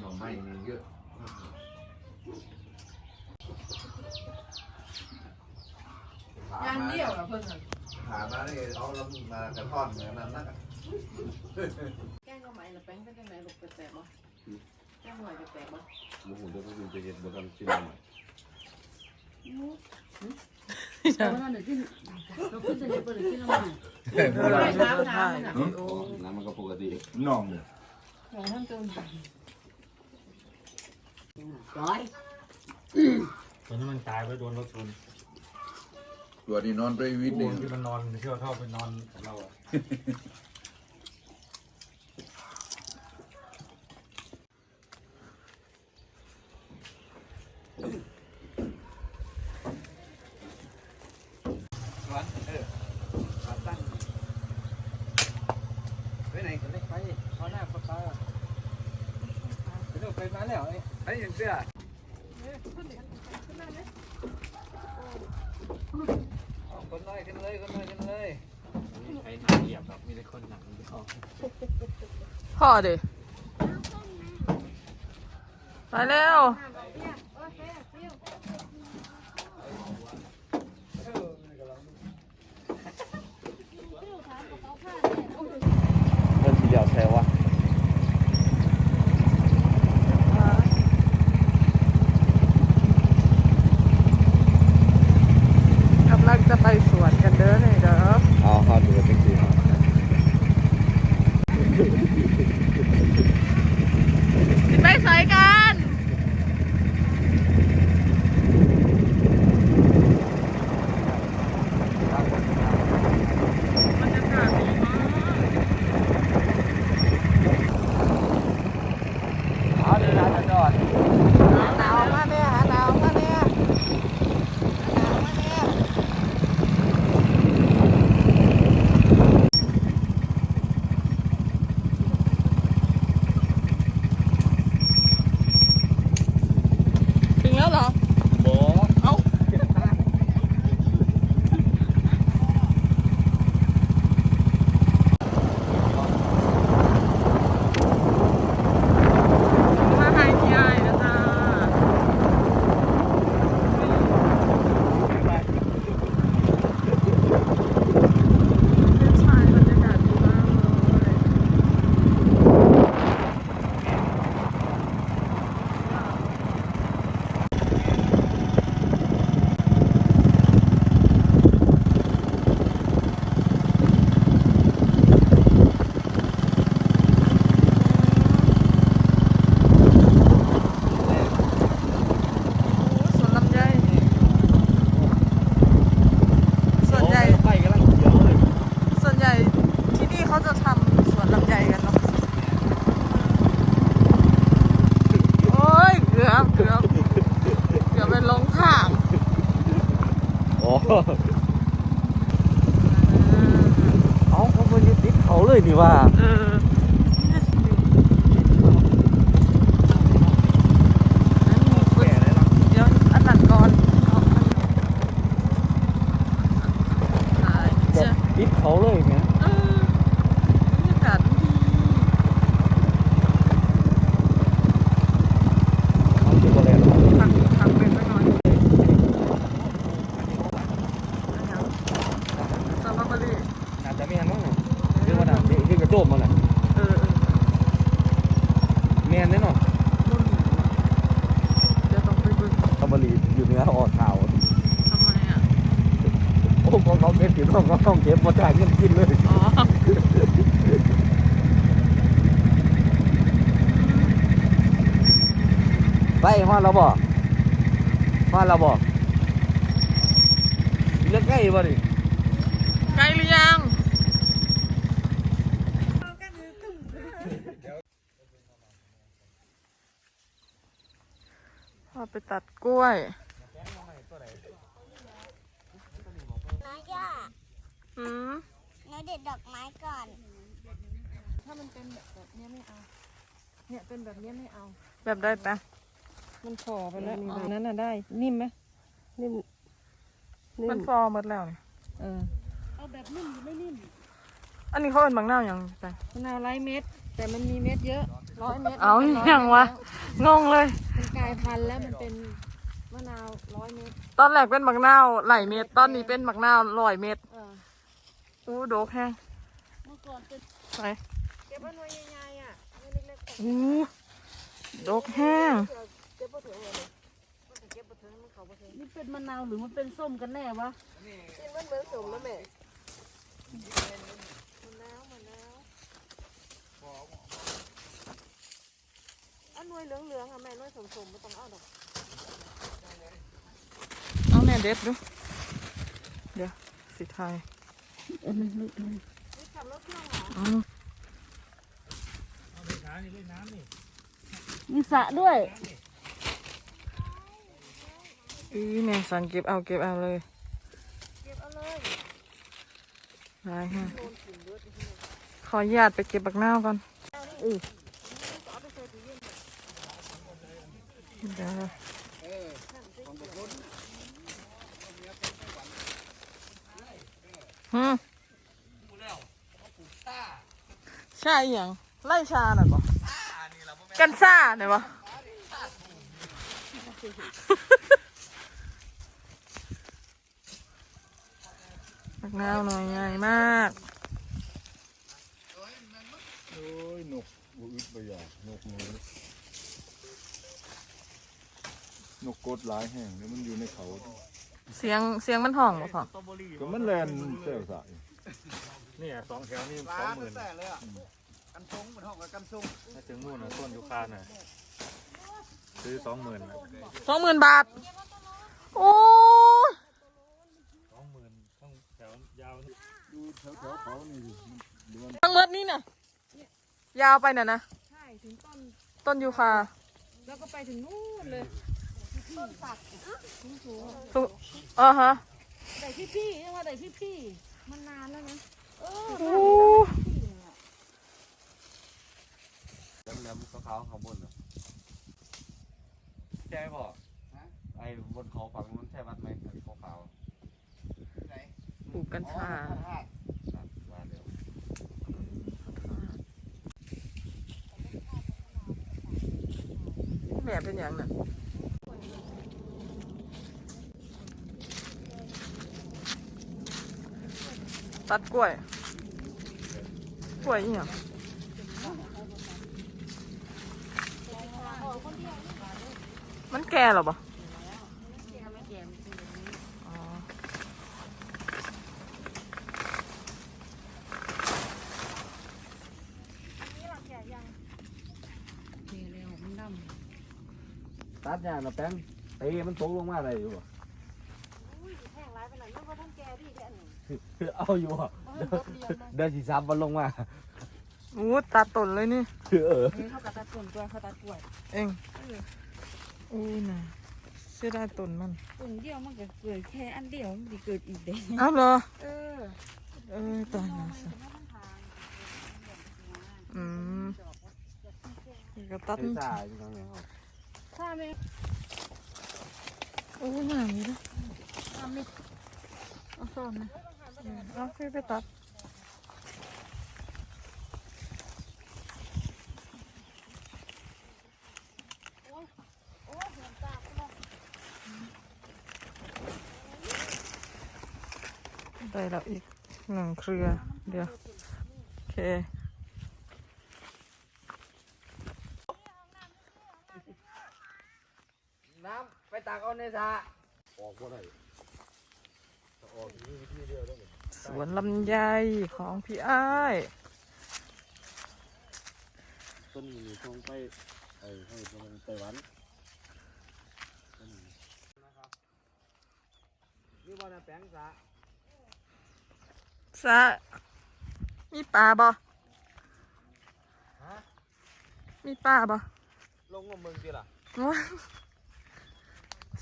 หน่อไม้นี่เยอะงานเดี่ยวเหรอเพิ่นน่ะหามาเนี่ยเอาลำมากระท่อนเหมือนนั้นนะแก้งก็ไหมหรือแป้งก็แกงไหนลูกแปลกๆบ่แกงหน่อยแปลกๆบ่มูหุ่นเดี๋ยวก็ดูจะเห็นบนทำชิ้นใหม่ต่ว่าเนเจี๊ยวไปเดี๋ยวขึ้นเรใหม่น้ำน้ำน่ะน้ำมันก็ปกติน้องเนี่ยของท่านเติม ร้อยตอนนี้มันตายไปโดนรถชนตัวนี้นอนไปวิทย์โอ้เนี่ยที่มันนอนเชื่อเท่าไปนอนกับเราอะวันเออตั้งไปไหนกันเลยไปเขาหน้าปลาปลาไปเร็วไปมาแล้วไอ้ ไปยังเสื้อคนน้อยขึ้นเลยคนน้อยขึ้นเลยใช้หนังเหยียบแบบมีแต่คนหนังเดียวพ่อดิไปเร็วเริ่มทีเดียวแซววะ เอาเขามายึดติดเขาเลยนี่ว่า เออนนี้คุณ แก่เลยเนาะ เดี๋ยวอันนั้นก่อนเอาอันนี้อ่าเจอ ติดเขาเลยเนี่ย เออบรรยากาศดี เขาจะบ่แลนด์ พักพักเป็นไปหน่อยสำหรับมาลี อาจจะไม่ทันมั้งคือว่าน่ะคือกระโจมมันน่ะ เออเออ แม่นแน่นอน รุ่นเดี๋ยวต้องไปเบิ่ง ตะบลีอยู่เหนือออกข่าว ทำไมอะ โอ้ของเขาเก็บอยู่น้องเขาต้องเก็บบ่จ่าย เงินกินเลย อ๋อไปฮอดเราบ่ฮอดเราบ่เลือกใกล้บ่ดิไกลหรือยัง พาไปตัดกล้วยน้าย่าอืม น้าเด็ดดอกไม้ก่อน ถ้ามันเป็นแบบแบบเนี้ยไม่เอา เนี่ยเป็นแบบเนี้ยไม่เอา แบบได้ปะมันฝ่อไปแล้วอันนั้นน่ะได้ นิ่มไหมนิ่มมันฟอร์หมดแล้วนี่เออเอาแบบนิ่มหรือไม่นิ่ม อันนี้เขาเป็นบางหน้าวยังไปมะนาวไร้เม็ด แต่มันมีเม็ดเยอะร้อยเม็ดเอามันป็นร้อย่างวะเม็ดแล้งงเลย มันกลายพันธุ์แล้วมันเป็นอะนาวร้อยเมตรตอนแรกเป็นบักนาวไหลเม็ด ตอนนี้เป็นบักนาวลอยเม็ด เอ ออู้โดกแห้งเมื่อก่อนเป็นไปเก็บไว้หน่วยใหญ่ๆอะหน่วยเล็กๆก่อนอู้โดกแห้งเดี๋ยวเก็บบ่ถึงเลยมันจะเก็บบ่ถึงมันเขาบ่ถึงนี่เป็นมะนาวหรือมันเป็นส้มกันแน่วะกินมันเหมือนสมแล้วแม่มันนาวมันนาวเอาหน่วยเหลืองๆอะแม่หน่วยสมๆไม่ต้องเอาดอกเอาแม่เด็ดดูเดี๋ยวสิไทยเออมันลึกเลยนี่ขับรถเครื่องเหรออืมมีสระด้วยอีแม่สั่งเก็บเอาเก็บเอาเลยเก็บเอาเลยไปฮะขอญาตไปเก็บบักนาวก่อนเออเอาไปใส่ถุงเย็นเดี๋ยวหืม ชาอหย่างไล่ชาหน่อยบ่กันซ่าหน่อยบ่บักนาวหน่อยใหญ่มากโอ้ยนกบุอึดบ่อยากนกนี้นกกดหลายแห่งแล้วมันอยู่ในเขา เสียงเสียงมันห้องบ่พอก็มันแลนเซลสาย นี่สองแถวนี่สองหมื่นแต่เลยอะกันทรงมันห้องกับกันทรงถ้าถึงนู่นนะต้นยูคาน่ะซื้อสองหมื่นสองหมื่นบาท โอ้ยสองหมื่นต้องแถวยาวดูแถวแถวเขานี่ดิดูมันทั้งหมดนี่น่ะยาวไปน่ะนะใช่ถึงต้นต้นยูคา แล้วก็ไปถึงนู่นเลยต้นสักสูงสุอ่าฮะแต่พี่พี่ๆยังว่าแต่พี่พี่ๆมันนานแล้วนะๆเออโอ้ แหลมๆขาวๆข้างบนอะใช่พอไอ้บนเขาฝั่งนู้นใช่วัดไหมไอ้ขาวปลูกกัญชาๆว่าเดี๋ยวแบบเป็นอย่างน่ะ ตัดกล้วย กล้วยอีหยังมันแก่หรอปะอ๋อเทแล้วมันดตัดยางนะแป้งตีมันตกลงมาอะไรอยู่บ่อุ้ยแห้งร้ายไปหน่อยไม่ว่าท่านแกดิแกนี่ เอาอยู่อะเอาให้รถเดียวนะเดินสีซ้ำมันลงมาอู้ตัดต้นเลยนี่เออเออเขากัดตัดต้นกล้วยเขาตัดกล้วยเองอู้น่ะเสียดายต้นมันำตุ่นเดียวมันก็เกิดแค่อันเดียวมันจะเกิดอีกเด้อ้าวเหรอเออเออตายแล้วสิอืมนี่ก็ตัดใส่ซ่าอยู่ตรงนี้ครับถ้าไม่โอ้ยงามนี่นะทำนี่เอาซ่อนนะ เอาไปไปตัดได้แล้วอีกหนึ่งเครือเดี๋ยว โอเคน้ำไปตักเอาในสระออกบ่ได้ถ้าออกนี่วิธีเดียวได้ส วนลำไยของพี่อ้ายต้นนี้ส่งไปไอ้ให้คนไต้หวันนี่บ่นะแป้งสระซะมีปลาบ่มีปลาบ่ลงกับมึงสิล่ะ ว้า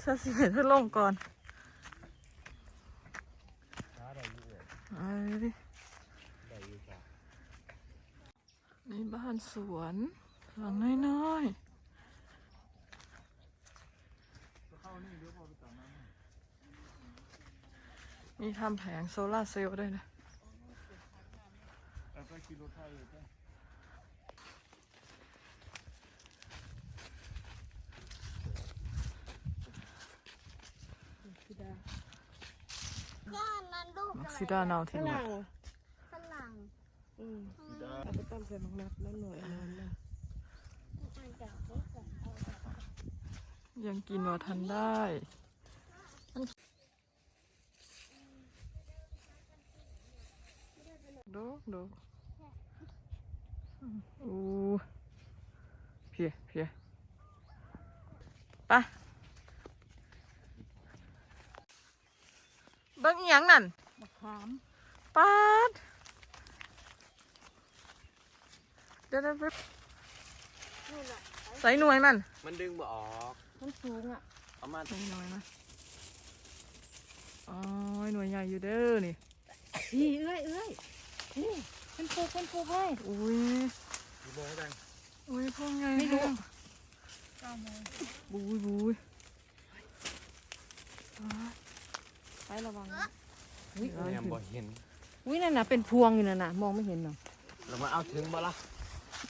ซะสิให้เธอลงก่อนเอาดิ ในบ้านสวน หลังน้อยๆมีทำแผงโซลาเซลล์ด้วยนะ ย่า นั้นลูกมักอะไรซิดาเนาทิ้งไว้ฝรั่งอืมเอาไปตั้มใส่บังนัดแล้วหน่อยนอนนะยังกินว่าทันได้ดูดูอู้เพียเพียไปเบิ้งยังนั่น มะขามปาดเดี๋ยวเดี๋ยวเดี๋ยวใส่หน่วยมันมันดึงบ่ออกมันสูงอะเอามาใส่หน่วยนะอ๋อหน่วยใหญ่อยู่เด้อนี่นี่เอ้ยเอ้ยนี่เป็นปูเป็นปูให้อุ้ยกี่โมงแล้วจังอุ้ยพวกไงไม่รู้แห้งเก้าโมงบุยบุยปาดไประวัง เนี่ยบ่เห็นอุ้ยนั่นน่ะเป็นพวงอยู่นั่นน่ะมองไม่เห็นหรอเรามาเอาถึงบ่ละ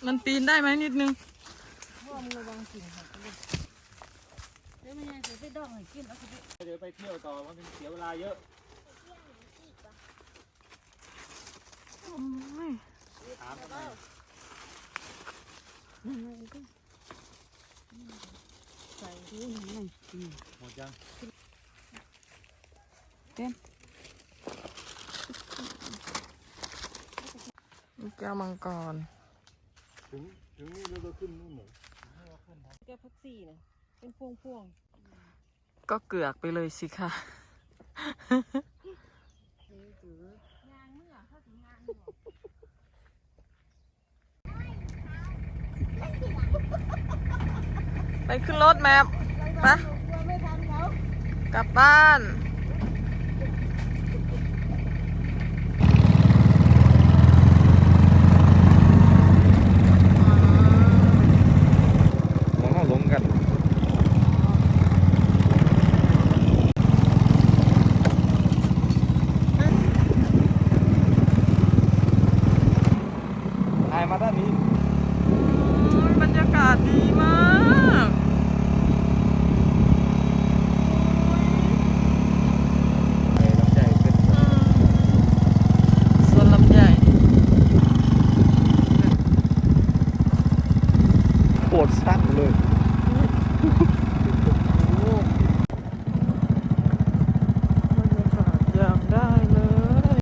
มันปีนได้ไหมนิดนึงพ่อมึงระวังสิ่งหักเลยเดี๋ยวมันยังจะไปดองให้กินเอาไปเดี๋ยวไปเที่ยวต่อมันเสียเวลาเยอะโอ้ยถามทำไมใส่ดูนี่นั่นอืมหมดยังมี แก้วมังกร ถึงถึงนี่เราก็ขึ้นนู่นเหรอแก้วพักซี่นะเป็นพวงพวงก็เกือกไปเลยสิค่ะไปขึ้นรถแมพไปกลับบ้าน